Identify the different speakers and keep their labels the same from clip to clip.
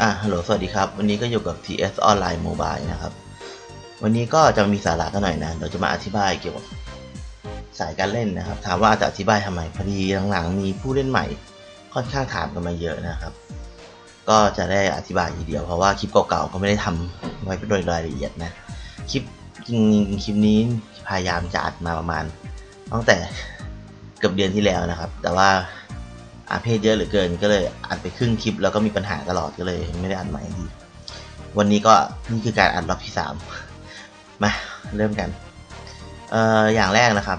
Speaker 1: อ่าฮัลโหล สวัสดีครับ วันนี้ก็อยู่กับ TS Online Mobile นะครับ วันนี้ก็จะมีสาระกันหน่อยนะเดี๋ยวจะมาอธิบายเกี่ยวกับสายการเล่นนะครับ ถามว่าจะอธิบายทำไม พอดีหลังๆมีผู้เล่นใหม่ค่อนข้างถามกันมาเยอะนะครับ ก็จะได้อธิบายทีเดียว เพราะว่าคลิปเก่าๆ ก็ไม่ได้ทำไว้โดยรายละเอียดนะ คลิปจริงๆคลิปนี้พยายามจะอัดมาประมาณ ตั้งแต่เกือบเดือนที่แล้วนะครับ แต่ว่า อาเพศเยอะเหลือเกินก็เลยอัดไปครึ่งคลิปแล้วก็มีปัญหาตลอดก็เลยไม่ได้อัดใหม่ดี วันนี้ก็นี่คือการอัดรอบที่สามมาเริ่มกันเอ่ออย่างแรกนะครับ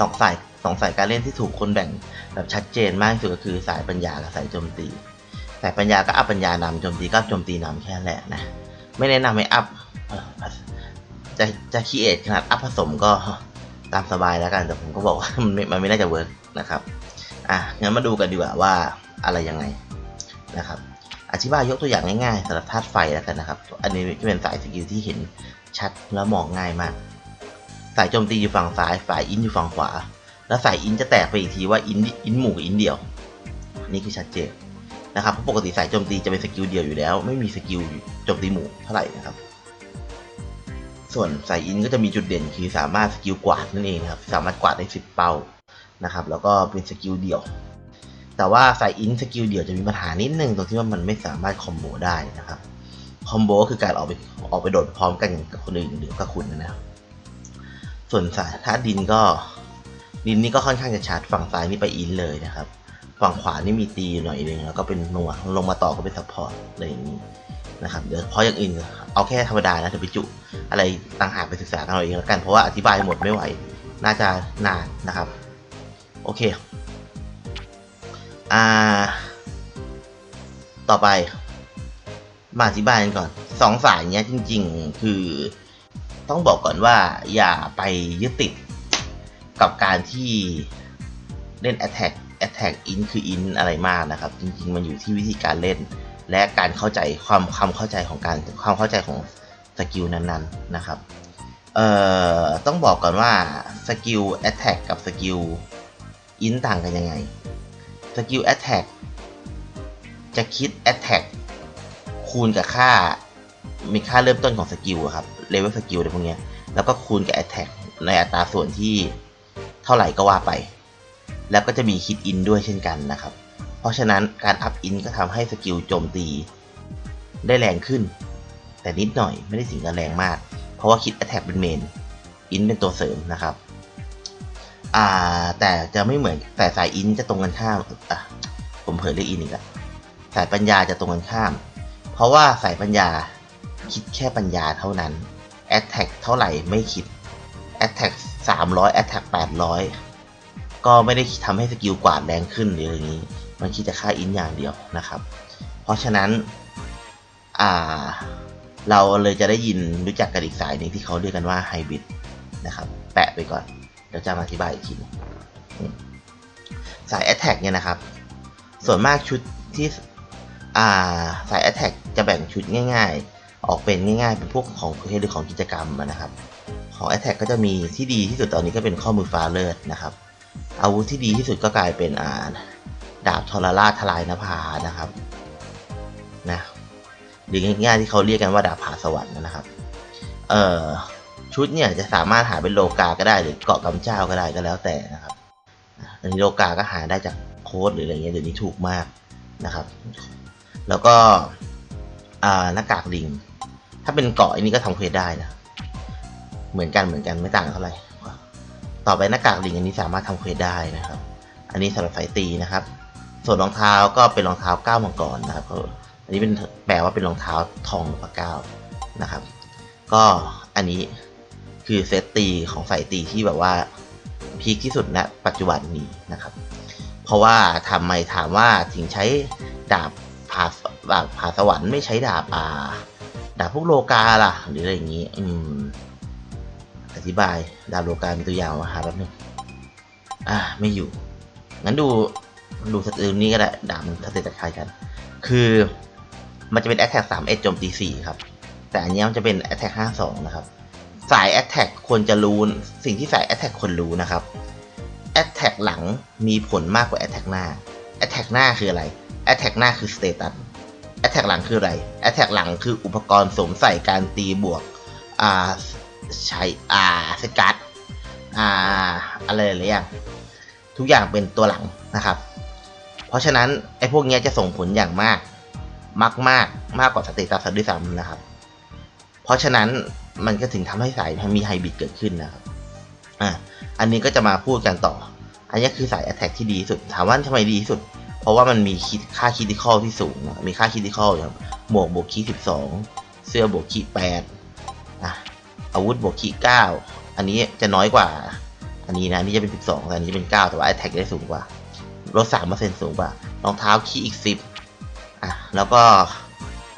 Speaker 1: สองสายสองสายการเล่นที่ถูกคนแบ่งแบบชัดเจนมากที่สุดก็คือสายปัญญากับสายโจมตี สายปัญญาก็อัพปัญญานำโจมตีก็โจมตีนำแค่แหละนะไม่แนะนำให้อัพจะจะคีเอทขนาดอัพผสมก็ตามสบายแล้วกันแต่ผมก็บอกว่ามันม่มันไม่น่าจะเวิร์กนะครับ อะงั้นมาดูกันดีกว่าว่าอะไรยังไงนะครับ อธิบายยกตัวอย่างง่ายๆสำหรับธาตุไฟแล้วกันนะครับ อันนี้จะเป็นสายสกิลที่เห็นชัดแล้วมองง่ายมาก สายโจมตีอยู่ฝั่งซ้ายฝ่ายอินอยู่ฝั่งขวา แล้วสายอินจะแตกไปอีกทีว่าอินอินหมู่กับอินเดียวนี่คือชัดเจนนะครับเพราะปกติสายโจมตีจะเป็นสกิลเดียวอยู่แล้ว ไม่มีสกิลโจมตีหมู่เท่าไหร่นะครับ ส่วนสายอินก็จะมีจุดเด่นคือสามารถสกิลกวาดนั่นเองครับ สามารถกวาดได้ 10 เป้า นะครับ แล้วก็เป็นสกิลเดี่ยว แต่ว่าสายอินสกิลเดี่ยวจะมีปัญหานิดนึงตรงที่ว่ามันไม่สามารถคอมโบได้นะครับ คอมโบก็คือการออกไปออกไปโดดพร้อมกันกับคนอื่นหรือกับคุณนะครับส่วนสายธาตุดินก็ดินนี่ก็ค่อนข้างจะชัดฝั่งซ้ายนี่ไปอินเลยนะครับ ฝั่งขวานี่มีตีอยู่หน่อยนึงแล้วก็เป็นหนวงลงมาต่อก็เป็นซัพพอร์ตอะไรอย่างนี้นะครับเดี๋ยวเพราะอย่างอื่นเอาแค่ธรรมดานะเดี๋ยวไปจุอะไรต่างหากไปศึกษากันเอาเองแล้วกันเพราะว่าอธิบายหมดไม่ไหว น่าจะนานนะครับ โอเค อ่า ต่อไป มาอธิบายกันก่อน สองสายเนี้ยจริง ๆ คือต้องบอกก่อนว่าอย่าไปยึดติดกับการที่เล่น attack attack in คือ in อะไรมากนะครับ จริง ๆ มันอยู่ที่วิธีการเล่น และการเข้าใจความความเข้าใจของการความเข้าใจของสกิลนั้นๆนะครับ เอ่อ ต้องบอกก่อนว่าสกิล attack กับสกิล in ต่างกันยังไงสกิล attack จะคิด attack คูณกับค่า มีค่าเริ่มต้นของสกิลครับเลเวลสกิลอะไรพวกเนี้ยแล้วก็คูณกับ attack ในอัตราส่วนที่เท่าไหร่ก็ว่าไป แล้วก็จะมีคิด in ด้วยเช่นกันนะครับ เพราะฉะนั้นการ up in ก็ทำให้สกิลโจมตีได้แรงขึ้น แต่นิดหน่อยไม่ได้ถึงกับแรงมาก เพราะว่าคิด attack เป็นเมน in เป็นตัวเสริมนะครับ อ่า แต่จะไม่เหมือนแต่สายอินจะตรงกันข้ามอะผมเผยเรียกอินอีกแล้วสายปัญญาจะตรงกันข้าม เพราะว่าสายปัญญาคิดแค่ปัญญาเท่านั้น Attack เท่าไหร่ไม่คิด Attack 300 Attack 800ก็ไม่ได้ทำให้สกิลกวาดแรงขึ้นหรืออย่างนี้ มันคิดแต่ค่าอินอย่างเดียวนะครับ เพราะฉะนั้นอ่าเราเลยจะได้ยินรู้จักกันอีกสายหนึ่งที่เขาเรียกกันว่าไฮบริดนะครับ แปะไปก่อน เดี๋ยวจะมาอธิบายอีกทีสาย Attack เนี่ยนะครับ ส่วนมากชุดที่าสาย Attack จะแบ่งชุดง่าย ๆ ออกเป็นง่ายๆ เป็นพวกของเพศหรือของกิจกรรมนะครับ ของ Attack ก็จะมีที่ดีที่สุดตอนนี้ก็เป็นข้อมือฟ้าเลิศนะครับ อาวุธที่ดีที่สุดก็กลายเป็นาดาบทรราชทลายนภานะครับนะหรือง่ายๆที่เขาเรียกกันว่าดาบผาสวรรค์นะครับ เอ่อ ชุดเนี่ยจะสามารถหาเป็นโลกาก็ได้หรือเกาะกำเจ้าก็ได้ก็แล้วแต่นะครับอันนี้โลกาก็หาได้จากโค้ดหรืออะไรเงี้ยเดี๋ยวนี้ถูกมากนะครับ แล้วก็หน้ากากลิง ถ้าเป็นเกาะอันนี้ก็ทำเควสได้นะ เหมือนกันเหมือนกันไม่ต่างเท่าไหร่ ต่อไปหน้ากากลิงอันนี้สามารถทำเควสได้นะครับ อันนี้สำหรับสายตีนะครับ ส่วนรองเท้าก็เป็นรองเท้าก้าวมังกรนะครับ อันนี้เป็นแปลว่าเป็นรองเท้าทองหรือปลาก้าวนะครับ ก็อันนี้ คือเซตตีของสายตีที่แบบว่าพีคที่สุดณปัจจุบันนี้นะครับ เพราะว่าทำไมถามว่าถึงใช้ดาบผ่าดาบผ่าสวรรค์ไม่ใช้ดาบอ่าดาบพวกโลกาล่ะหรืออะไรอย่างนี้ อืม อธิบายดาบโลกามีตัวอย่างมาหาแป๊บนึงอ่าไม่อยู่ งั้นดูดูสติลนี้ก็ได้ดาบมันสเตตคล้ายกัน คือมันจะเป็น attack 3 1โจมตี4ครับ แต่อันนี้มันจะเป็น attack 5 2นะครับ สาย attack ควรจะรู้สิ่งที่สาย attack ควรรู้นะครับ attack หลังมีผลมากกว่า attack หน้า attack หน้าคืออะไร attack หน้าคือ status attack หลังคืออะไร attack หลังคืออุปกรณ์สวมใส่การตีบวกอ่าใช้อ่าเซตการ์ดอ่าอะไรหลายอย่างทุกอย่างเป็นตัวหลังนะครับ เพราะฉะนั้นไอ้พวกนี้จะส่งผลอย่างมากมากมากมากกว่าสเตตัสด้วยซ้ำนะครับ เพราะฉะนั้น มันก็ถึงทำให้สายมีไฮบริดเกิดขึ้นนะครับอะอันนี้ก็จะมาพูดกันต่อ อันนี้คือสาย Attack ที่ดีสุด ถามว่าทำไมดีสุด เพราะว่ามันมีค,ค่าคิด i คอลที่สูงนะมีค่าคิด i คอลครับหมวกบวกคีสิบสองเสื้อบวกคีแปดอะอาวุธบวกคีเก้าอันนี้จะน้อยกว่า อันนี้นะนี่จะเป็นสิบสองแต่อันนี้จะเป็นเก้าแต่ว่า Attack ได้สูงกว่าลดสามเปอร์เซ็นต์สูงกว่ารองเท้าคีอีกสิบอะแล้วก็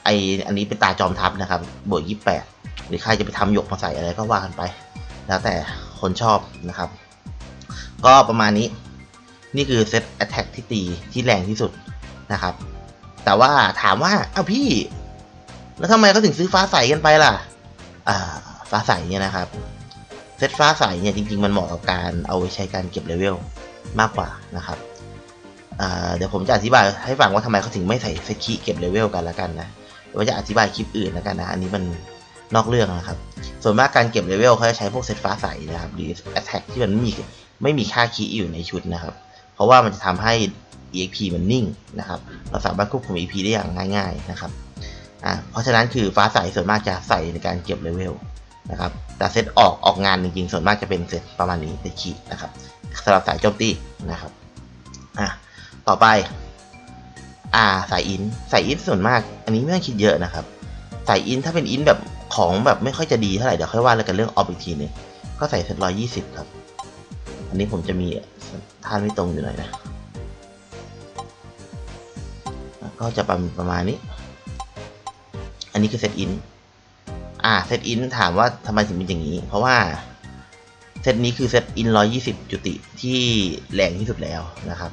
Speaker 1: ไออันนี้เป็นตาจอมทัพนะครับบวกยี่แปด หรือใครจะไปทำหยกมาใส่อะไรก็ว่ากันไป แล้วแต่คนชอบนะครับ ก็ประมาณนี้นี่คือเซต Attack ที่ตีที่แรงที่สุดนะครับ แต่ว่าถามว่าเอ้าพี่ แล้วทำไมเขาถึงซื้อฟ้าใสกันไปล่ะ อ่า ฟ้าใสเนี่ยนะครับ เซตฟ้าใสเนี่ยจริง ๆ มันเหมาะกับการเอาไว้ใช้การเก็บเลเวลมากกว่านะครับเดี๋ยวผมจะอธิบายให้ฟังว่าทำไมเขาถึงไม่ใส่เซคีย์เก็บเลเวลกันละกันนะเดี๋ยวว่าจะอธิบายคลิปอื่นแล้วกันนะ อันนี้มัน นอกเรื่องนะครับ ส่วนมากการเก็บเลเวลเขาจะใช้พวกเซตฟ้าใสนะครับ หรือ Attack ที่มันไม่มีไม่มีค่าคีย์อยู่ในชุดนะครับ เพราะว่ามันจะทำให้ EXP มันนิ่งนะครับ เราสามารถควบคุม EP ได้อย่างง่าย ๆนะครับอ่าเพราะฉะนั้นคือฟ้าใสส่วนมากจะใส่ในการเก็บเลเวลนะครับ แต่เซตออกออกงานจริงๆ ส่วนมากจะเป็นเซตประมาณนี้เซตคีย์นะครับสำหรับสายโจมตีนะครับอะต่อไปอ่าสายอินสายอินส่วนมาก อันนี้ไม่ต้องคิดเยอะนะครับ สายอินถ้าเป็นอินแบบ ของแบบไม่ค่อยจะดีเท่าไหร่ เดี๋ยวค่อยว่ากันเรื่องออฟอีกทีหนึงก็ใส่เซตร้อยยี่สิบครับ อันนี้ผมจะมีท่านไม่ตรงอยู่หน่อยนะ ก็จะประประมาณนี้ อันนี้คือเซตอิน อ่าเซตอินถามว่าทำไมถึงเป็นอย่างนี้ เพราะว่าเซตนี้คือเซตอินร้อยี่สิบจุติที่แรงที่สุดแล้วนะครับ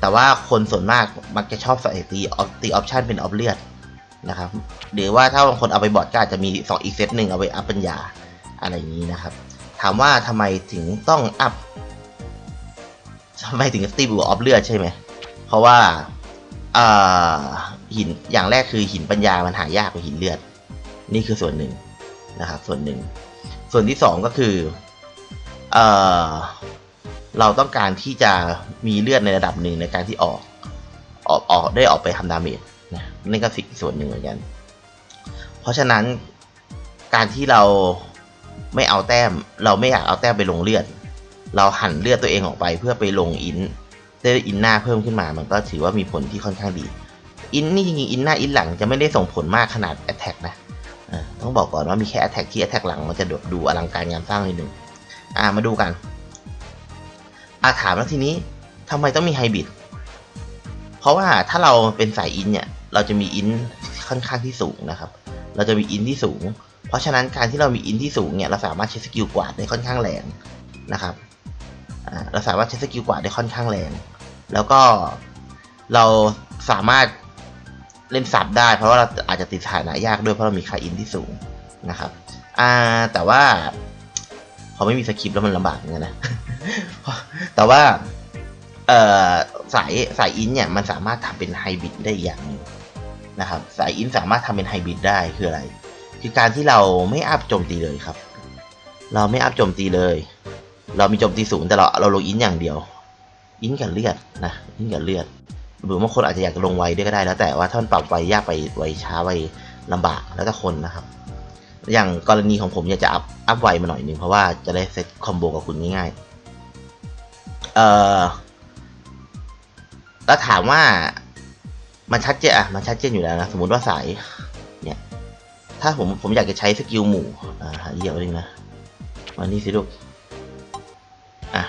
Speaker 1: แต่ว่าคนส่วนมากมักจะชอบใส่ตีออฟตีออปชันเป็นออฟเลือด นะครับ หรือว่าถ้าบางคนเอาไปบอร์ดก็อาจจะมีสองอีกเซตหนึ่งเอาไปอัพปัญญาอะไรอย่างนี้นะครับ ถามว่าทำไมถึงต้องอัพทำไมถึงตีบูออฟเลือดใช่ไหม เพราะว่าหินอย่างแรกคือหินปัญญามันหายากกว่าหินเลือด นี่คือส่วนหนึ่งนะครับ ส่วนหนึ่ง ส่วนที่สองก็คือเอเราต้องการที่จะมีเลือดในระดับหนึ่งในการที่ออกออกออกได้ออกไปทำดาเมจ นะนี่ก็สิ่งส่วนหนึ่งเหมือนกัน เพราะฉะนั้นการที่เราไม่เอาแต้ม เราไม่อยากเอาแต้มไปลงเลือด เราหันเลือดตัวเองออกไปเพื่อไปลงอินได้อินหน้าเพิ่มขึ้นมา มันก็ถือว่ามีผลที่ค่อนข้างดี อินนี่จริงๆอินหน้าอินหลังจะไม่ได้ส่งผลมากขนาดแอตแทกนะต้องบอกก่อนว่ามีแค่แอตแทกที่แอตแทกหลังมันจะดูดูอลังการงานสร้างนิดนึงอ่ามาดูกันอาถามแล้วทีนี้ทำไมต้องมีไฮบริดเพราะว่าถ้าเราเป็นสายอินเนี่ย เราจะมีอินค่อนข้างที่สูงนะครับ เราจะมีอินที่สูง เพราะฉะนั้นการที่เรามีอินที่สูงเนี่ยเราสามารถใช้สกิลกวาดได้ค่อนข้างแรงนะครับเราสามารถใช้สกิลกวาดได้ค่อนข้างแรง แล้วก็เราสามารถเล่นซับได้เพราะว่าเราอาจจะติดฐานะยากด้วยเพราะเรามีค่าอินที่สูงนะครับอ่าแต่ว่าพอไม่มีสคริปต์แล้วมันลำบากเหมือนกันนะ แต่ว่าเอ่อสายสายอินเนี่ยมันสามารถทำเป็นไฮบริดได้อย่างนึง นะครับสายอินสามารถทำเป็นไฮบริดได้คืออะไร คือการที่เราไม่อัพโจมตีเลยครับ เราไม่อัพโจมตีเลย เรามีโจมตีสูงแต่เราเราลงอินอย่างเดียว อินกับเลือดนะอินกับเลือดหรือบางคนอาจจะอยากลงไวด้วยก็ได้แล้วแต่ว่าถ้านปรับไวยากไปไวช้าไวลำบากแล้วแต่คนนะครับ อย่างกรณีของผมอยากจะอัพอัพไวมาหน่อยนึงเพราะว่าจะได้เซตคอมโบกับคุณง่ายๆเอ่อแล้วถามว่า มันชัดเจนอะมันชัดเจนอยู่แล้วนะสมมติว่าสายเนี่ยถ้าผมผมอยากจะใช้สกิลหมู่อ่าหาเยี่ยวนึงนะมานี่สิลูกอะ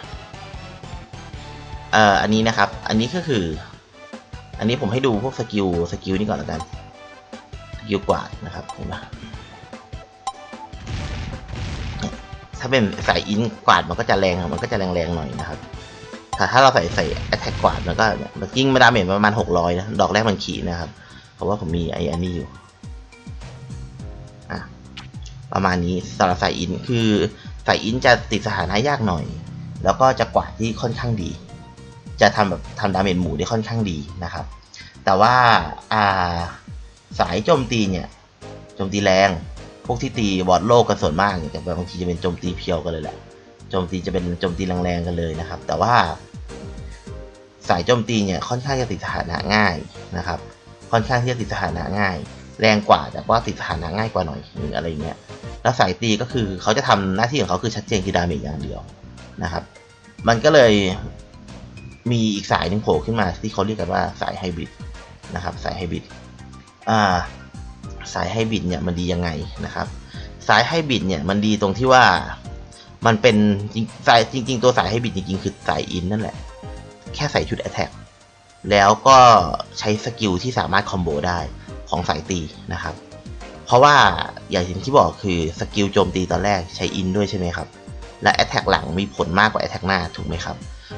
Speaker 1: เอ่ออันนี้นะครับ อันนี้ก็คือ อันนี้ผมให้ดูพวกสกิลสกิลนี่ก่อนแล้วกันสกิลกวาดนะครับเห็นไหมนะถ้าเป็นสายอินกวาดมันก็จะแรงมันก็จะแรงๆหน่อยนะครับ ถ้าถ้าเราใส่ใส่แอตแทกกวาดมันก็ยมันยิ่งมาดาเมจประมาณหกร้อยนะ ดอกแรกมันขี่นะครับ เพราะว่าผมมีไออันนี้อยู่อะประมาณนี้สำหรับสายอินคือสายอินจะติดสถานะยากหน่อย แล้วก็จะกวาดที่ค่อนข้างดี จะทำแบบทำดาเมจหมู่ได้ค่อนข้างดีนะครับ แต่ว่าอ่าสายโจมตีเนี่ยโจมตีแรง พวกที่ตีบอดโลกกันส่วนมากเนี่ยแต่บางทีจะเป็นโจมตีเพียวกันเลยแหละ จมตีจะเป็นโจมตีแรงๆกันเลยนะครับ แต่ว่า สายโจมตีเนี่ยค่อนข้างจะติดสถานะง่ายนะครับ ค่อนข้างที่จะติดสถานะง่าย แรงกว่าแต่ว่าติดสถานะง่ายกว่าหน่อยนึงอะไรเงี้ยแล้วสายตีก็คือเขาจะทำหน้าที่ของเขาคือชัดเจนคือดาเมจอย่างเดียวนะครับ มันก็เลยมีอีกสายหนึ่งโผล่ขึ้นมาที่เขาเรียกกันว่าสายไฮบริดนะครับ สายไฮบริดอ่าสายไฮบริดเนี่ยมันดียังไงนะครับ สายไฮบริดเนี่ยมันดีตรงที่ว่า มันเป็นสายจริง ๆ ตัวสายไฮบริดจริง ๆ คือสายอินนั่นแหละ แค่ใส่ชุด Attack แล้วก็ใช้สกิลที่สามารถคอมโบได้ของสายตีนะครับ เพราะว่าอย่างที่บอกคือสกิลโจมตีตอนแรกใช้อินด้วยใช่ไหมครับ และ Attack หลังมีผลมากกว่า Attack หน้าถูกไหมครับ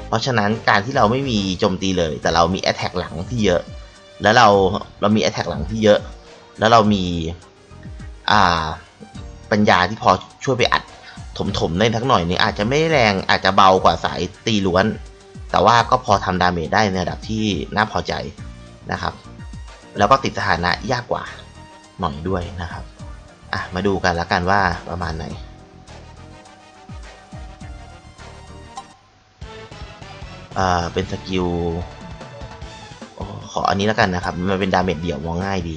Speaker 1: เพราะฉะนั้นการที่เราไม่มีโจมตีเลย แต่เรามี Attack หลังที่เยอะ แล้วเราเรามี Attack หลังที่เยอะ แล้วเรามีอ่าปัญญาที่พอช่วยไปอัด ถมๆได้ทักหน่อยนึงอาจจะไม่แรงอาจจะเบากว่าสายตีล้วน แต่ว่าก็พอทำดาเมจได้ในระดับที่น่าพอใจนะครับ แล้วก็ติดสถานะยากกว่าหน่อยด้วยนะครับอะมาดูกันล้วกันว่าประมาณไหนอ่าเป็นสกิลขออันนี้แล้วกันนะครับ มันเป็นดาเมจเดี่ยวมองง่ายดี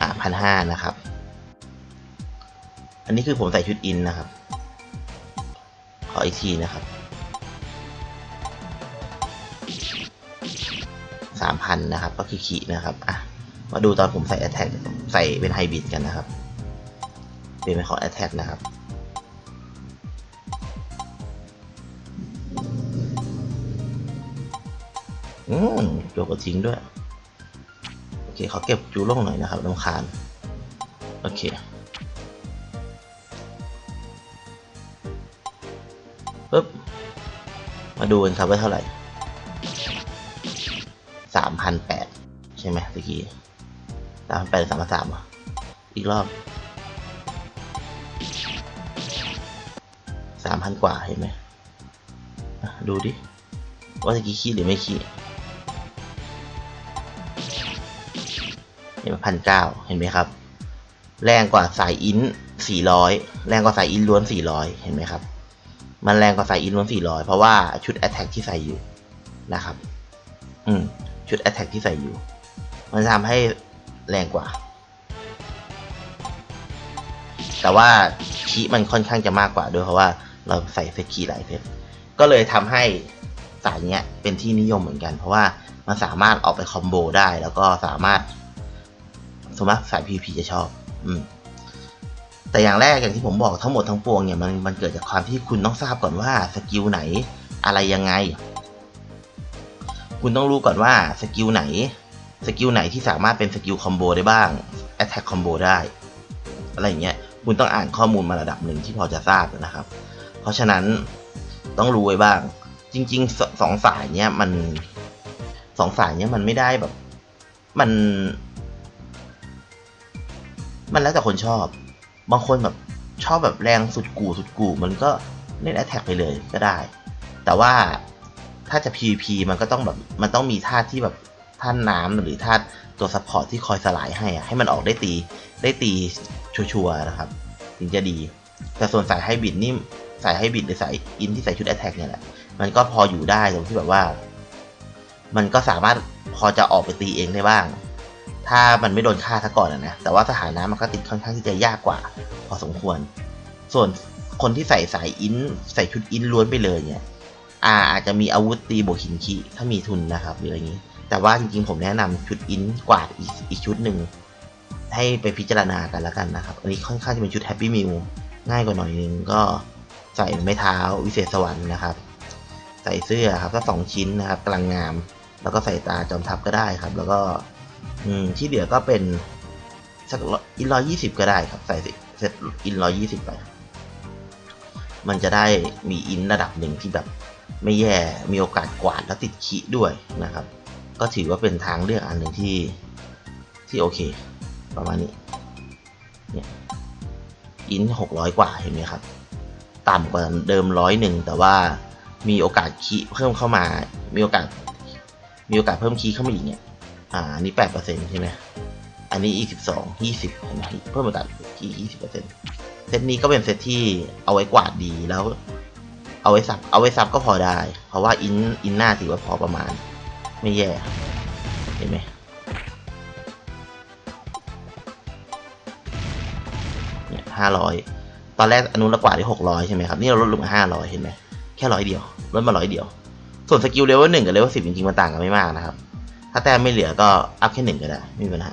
Speaker 1: อะพันห้านะครับ อันนี้คือผมใส่ชุดอินนะครับ ขออีกทีนะครับสามพันนะครับ ก็คือขีนะครับอะมาดูตอนผมใส่ Attack ใส่เป็นไฮบริดกันนะครับ เป็นเป็นของ Attack นะครับอืมโยกกระทิ้งด้วย โอเคเขาเก็บจูล่งหน่อยนะครับลำคาญ โอเค มาดูกันครับว่าเท่าไหร่สามพันแปดใช่ไหมตะกี้สามพันแปดสามพันสามอะอีกรอบสามพันกว่าเห็นไหมดูดิ ว่าตะกี้ขี้หรือไม่ขี้เห็นไหมพันเก้าเห็นไหมครับ แรงกว่าสายอินสี่ร้อยแรงกว่าสายอินล้วนสี่ร้อยเห็นไหมครับ มันแรงกว่าสายอินล้วน400 เพราะว่าชุด Attack ที่ใส่อยู่นะครับ อืม ชุด Attack ที่ใส่อยู่ มันทำให้แรงกว่า แต่ว่าคีมันค่อนข้างจะมากกว่าด้วยเพราะว่าเราใส่เซตคีหลายเซตก็เลยทำให้สายเนี้ยเป็นที่นิยมเหมือนกัน เพราะว่ามันสามารถออกไปคอมโบได้ แล้วก็สามารถสมมติสาย PVP จะชอบ อืม แต่อย่างแรกอย่างที่ผมบอกทั้งหมดทั้งปวงเนี่ยมันมันเกิดจากความที่คุณต้องทราบก่อนว่าสกิลไหนอะไรยังไง คุณต้องรู้ก่อนว่าสกิลไหนสกิลไหนที่สามารถเป็นสกิลคอมโบได้บ้าง Attack คอมโบได้ อะไรอย่างเงี้ยคุณต้องอ่านข้อมูลมาระดับหนึ่งที่พอจะทราบนะครับ เพราะฉะนั้นต้องรู้ไว้บ้าง จริงๆสองสายเนี้ยมันสองสายเนี้ยมันไม่ได้แบบ มัน มันแล้วแต่คนชอบ บางคนแบบชอบแบบแรงสุดกู่สุดกู่มันก็เล่นแอตแทกไปเลยก็ได้ แต่ว่าถ้าจะ PVP มันก็ต้องแบบมันต้องมีท่าที่แบบท่านน้ำหรือท่าตัวซัพพอร์ตที่คอยสลายให้อะให้มันออกได้ตีได้ตีชัวร์ๆนะครับ ถึงจะดี แต่ส่วนสายไฮบิดนี่สายไฮบิดหรือสายอินที่ใส่ชุดแอตแทกเนี่ยแหละมันก็พออยู่ได้ตรงที่แบบว่า มันก็สามารถพอจะออกไปตีเองได้บ้าง ถ้ามันไม่โดนฆ่าซะก่อนอะนะ แต่ว่าสถานะมันก็ติดค่อนข้างที่จะยากกว่า พอสมควร ส่วนคนที่ใส่สายอินใส่ชุดอินล้วนไปเลยเนี่ยอาอาจจะมีอาวุธตีบวกหินคีถ้ามีทุนนะครับหรืออะไรอย่างนี้ แต่ว่าจริงๆผมแนะนำชุดอินกวาดอีกอีกชุดหนึ่งให้ไปพิจารณากันแล้วกันนะครับ อันนี้ค่อนข้างจะเป็นชุดแฮปปี้มิลง่ายกว่าหน่อยนึงก็ใส่ไม้เท้าวิเศษสวรรค์นะครับ ใส่เสื้อครับก็สองชิ้นนะครับกลังงาม แล้วก็ใส่ตาจอมทัพก็ได้ครับ แล้วก็ อืมที่เหลือก็เป็นสักอินร้อยยี่สิบก็ได้ครับ ใส่เซตอินร้อยยี่สิบไป มันจะได้มีอินระดับหนึ่งที่แบบไม่แย่มีโอกาสกวาดและติดขีด้วยนะครับ ก็ถือว่าเป็นทางเลือกอันหนึ่งที่ที่โอเค ประมาณนี้เนี่ยอินหกร้อยกว่าเห็นไหมครับ ต่ำกว่าเดิมร้อยหนึ่งแต่ว่ามีโอกาสคีเพิ่มเข้ามา มีโอกาสมีโอกาสเพิ่มคีเข้ามาอีกเนี่ย อ่าอันนี้แปดเปอร์เซ็นใช่ไหมอันนี้อีกสิบสองยี่สิบเห็นไหมเพิ่มมาตัดที่ยี่สิบเปอร์เซ็นเซตนี้ก็เป็นเซตที่เอาไว้กวาดดีแล้ว เอาไว้ซับเอาไว้ซับก็พอได้ เพราะว่าอินอินหน้าถือว่าพอประมาณ ไม่แย่เห็นไหมเนี่ยห้าร้อยตอนแรกอนุละกว่าที่หกร้อยใช่ไหมครับ นี่เราลดลงมาห้าร้อยเห็นไหมแค่ร้อยเดียวลดมาร้อยเดียว ส่วนสกิลเลเวลหนึ่งกับเลเวลสิบจริงๆมันต่างกันไม่มากนะครับ ถ้าแต้มไม่เหลือก็อัพแค่หนึ่งก็ได้ไม่มีปัญหา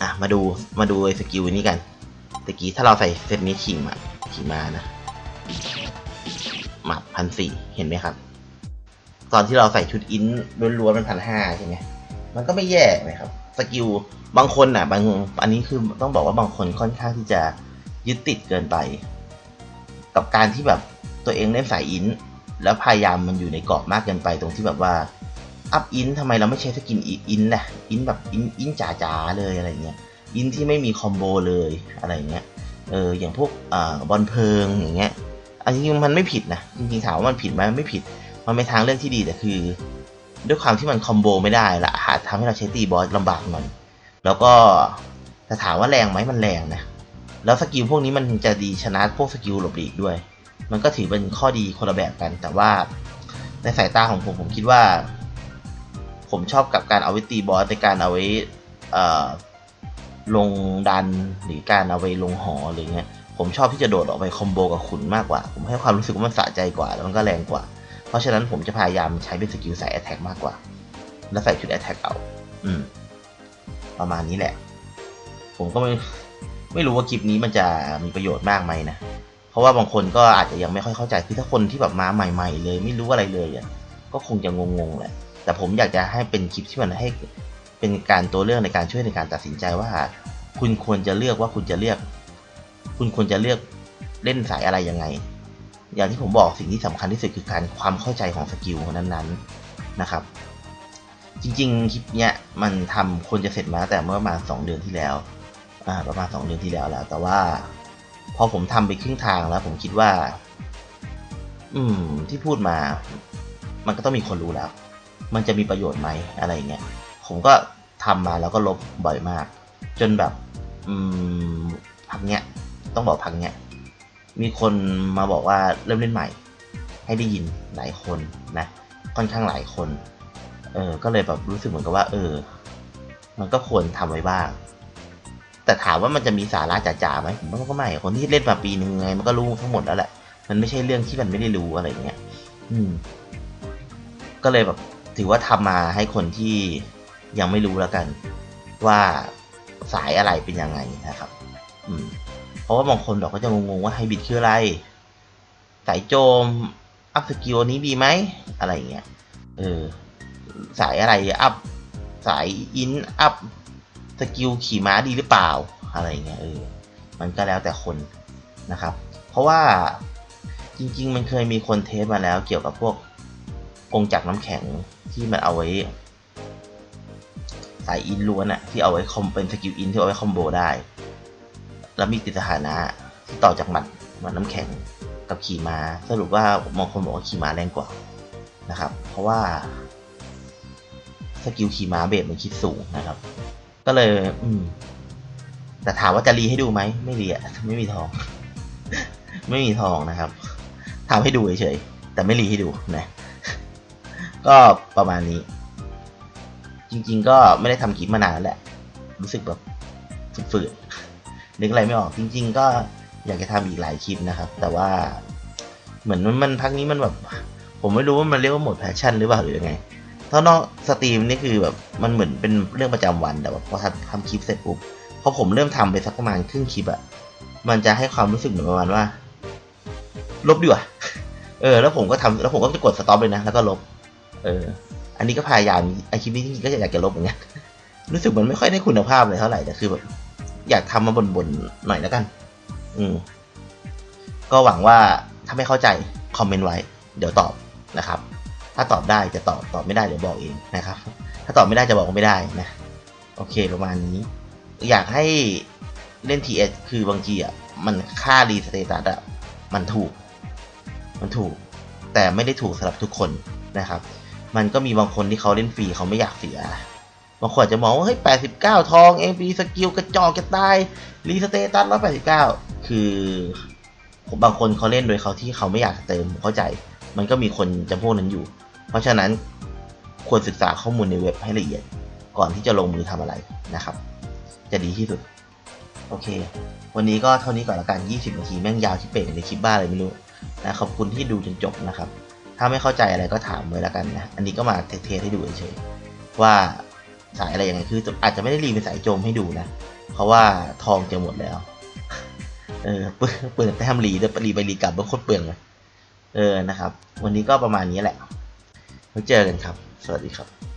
Speaker 1: อะมาดูมาดูไอ้สกิลนี้กันตะกี้ถ้าเราใส่เซตนี้ขี่มาขี่มานะหมัดพันสี่เห็นไหมครับ ตอนที่เราใส่ชุดอินล้วนๆมันพันห้าใช่ไหมมันก็ไม่แย่ไหมครับ สกิลบางคนอะบางอันนี้คือต้องบอกว่าบางคนค่อนข้างที่จะยึดติดเกินไป กับการที่แบบตัวเองเล่นสายอินแล้วพยายามมันอยู่ในเกาะมากเกินไปตรงที่แบบว่า อัพอินทำไมเราไม่ใช้สกินอินนะอินแบบอินอินจ๋าๆเลยอะไรเงี้ยอินที่ไม่มีคอมโบเลยอะไรเงี้ยเอออย่างพวกอ่าบอลเพลิงอย่างเงี้ยอันนี้มันไม่ผิดนะจริงๆถามว่ามันผิดไหมไม่ผิด มันเป็นทางเลือกที่ดีแต่คือ ด้วยความที่มันคอมโบไม่ได้ละอาจทำให้เราใช้ตีบอสลำบากหน่อยแล้วก็แต่ถามว่าแรงไหมมันแรงนะแล้วสกิลพวกนี้มันจะดีชนะพวกสกิลหลบหลีกด้วย มันก็ถือเป็นข้อดีคนละแบบกัน แต่ว่าในสายตาของผมผมคิดว่า ผมชอบกับการเอาไว้ตีบอสในการเอาไว้ลงดันหรือการเอาไว้ลงหอหรือเงี้ยผมชอบที่จะโดดออกไปคอมโบกับขุนมากกว่า ผมให้ความรู้สึกว่ามันสะใจกว่า แล้วมันก็แรงกว่า เพราะฉะนั้นผมจะพยายามใช้เป็นสกิลใส่ Attack มากกว่า แล้วใส่ชุด Attack เอา อืม ประมาณนี้แหละ ผมก็ไม่ไม่รู้ว่าคลิปนี้มันจะมีประโยชน์มากไหมนะ เพราะว่าบางคนก็อาจจะยังไม่ค่อยเข้าใจ คือถ้าคนที่แบบมาใหม่ ๆ เลย ไม่รู้อะไรเลยอะ ก็คงจะงงๆแหละ แต่ผมอยากจะให้เป็นคลิปที่มันให้เป็นการตัวเลือกในการช่วยในการตัดสินใจว่า คุณควรจะเลือกว่าคุณจะเลือก คุณควรจะเลือกเล่นสายอะไรยังไง อย่างที่ผมบอกสิ่งที่สำคัญที่สุดคือการความเข้าใจของสกิลนั้นๆนะครับ จริงๆคลิปเนี้ยมันทำควรจะเสร็จมาแต่เมื่อประมาณ2เดือนที่แล้วประมาณ2เดือนที่แล้วแล้ว แต่ว่า พอผมทำไปครึ่งทางแล้ว ผมคิดว่า อืม ที่พูดมา มันก็ต้องมีคนรู้แล้ว มันจะมีประโยชน์ไหมอะไรเงี้ยผมก็ทำมาแล้วก็ลบบ่อยมาก จนแบบอืมพักเนี้ยต้องบอกพักเนี้ยมีคนมาบอกว่าเริ่มเล่นใหม่ ให้ได้ยินหลายคนนะค่อนข้างหลายคนเออก็เลยแบบรู้สึกเหมือนกับว่า เออ มันก็ควรทำไว้บ้าง แต่ถามว่ามันจะมีสาระจ๋าๆไหมผมว่าก็ไม่คนที่เล่นมาปีนึงไงมันก็รู้ทั้งหมดแล้วแหละมันไม่ใช่เรื่องที่มันไม่ได้รู้อะไรเงี้ย อืม ก็เลยแบบ ถือว่าทำมาให้คนที่ยังไม่รู้แล้วกัน ว่าสายอะไรเป็นยังไงนะครับ อืม เพราะว่าบางคนเราก็จะงงว่าไฮบริดคืออะไร สายโจม อัพสกิลนี้ดีไหม อะไรเงี้ย เออ สายอะไร อัพ สายอิน อัพ สกิลขี่ม้าดีหรือเปล่า อะไรเงี้ย เออ มันก็แล้วแต่คนนะครับ เพราะว่าจริง ๆ มันเคยมีคนเทสมาแล้วเกี่ยวกับพวก กงจักรน้ำแข็งที่มันเอาไว้ สายอินล้วนอะที่เอาไว้คอมเป็นสกิลอินที่เอาไว้คอมโบได้ แล้วมีติดสถานะที่ต่อจากหมัดหมัดน้ำแข็งกับขี่ม้าสรุปว่าบางคนบอกว่าขี่ม้าแรงกว่านะครับ เพราะว่าสกิลขี่ม้าเบสมันคิดสูงนะครับ ก็เลย อืม แต่ถามว่าจะรีให้ดูไหมไม่รีอะไม่มีทอง ไม่มีทองนะครับทำให้ดูเฉยๆแต่ไม่รีให้ดูนะ ก็ประมาณนี้ จริง ๆ ก็ไม่ได้ทำคลิปมานานแล้วแหละ รู้สึกแบบฝืดๆนึกอะไรไม่ออกจริง ๆ ก็อยากจะทำอีกหลายคลิปนะครับ แต่ว่าเหมือนมันมันพักนี้มันแบบ ผมไม่รู้ว่ามันเรียกว่าหมดแพชชั่นหรือเปล่าหรือยังไงถ้านอกสตรีมนี่คือแบบมันเหมือนเป็นเรื่องประจำวันแต่ว่าพอทำทำคลิปเสร็จปุ๊บพอผมเริ่มทำไปสักประมาณครึ่งคลิปอะมันจะให้ความรู้สึกเหมือนประมาณว่า ลบดีกว่าเออ แล้วผมก็ทำแล้วผมก็จะกดสต็อปเลยนะแล้วก็ลบ เออ อันนี้ก็พยายามไอคลิปนี้จริงๆก็อยากจะลบเหมือนกันรู้สึกมันไม่ค่อยได้คุณภาพเลยเท่าไหร่แต่คือแบบอยากทำมาบ่นๆหน่อยแล้วกัน อืม ก็หวังว่าถ้าไม่เข้าใจคอมเมนต์ไว้ เดี๋ยวตอบนะครับ ถ้าตอบได้จะตอบตอบไม่ได้เดี๋ยวบอกเองนะครับ ถ้าตอบไม่ได้จะบอกว่าไม่ได้นะ โอเคประมาณนี้ อยากให้เล่น TS คือบางทีอะมันค่ารีสเตตัสอะมันถูก มันถูก แต่ไม่ได้ถูกสำหรับทุกคนนะครับ มันก็มีบางคนที่เขาเล่นฟรีเขาไม่อยากเสียบางคนจะมองว่าเฮ้ย 89 ทองเองฟรีสกิลกระจอกจะตายรีสเตตัส189 คือบางคนเขาเล่นโดยเขาที่เขาไม่อยากเติมเข้าใจ มันก็มีคนจำพวกนั้นอยู่ เพราะฉะนั้นควรศึกษาข้อมูลในเว็บให้ละเอียด ก่อนที่จะลงมือทำอะไรนะครับ จะดีที่สุด โอเค วันนี้ก็เท่านี้ก่อนละกัน 20 นาทีแม่งยาวที่เป็ดในคลิปบ้าอะไรไม่รู้นะขอบคุณที่ดูจนจบนะครับ ถ้าไม่เข้าใจอะไรก็ถามเลยละกันนะ อันนี้ก็มาเทสให้ดูเฉยๆว่าสายอะไรยังไงคือ อาจจะไม่ได้รีเป็นสายโจมให้ดูนะ เพราะว่าทองจะหมดแล้ว เออเปลืองเปลืองแต้มรีด้วรีไปรีกลับบางคนเปลืองเลย เออนะครับ วันนี้ก็ประมาณนี้แหละไว้เจอกันครับ สวัสดีครับ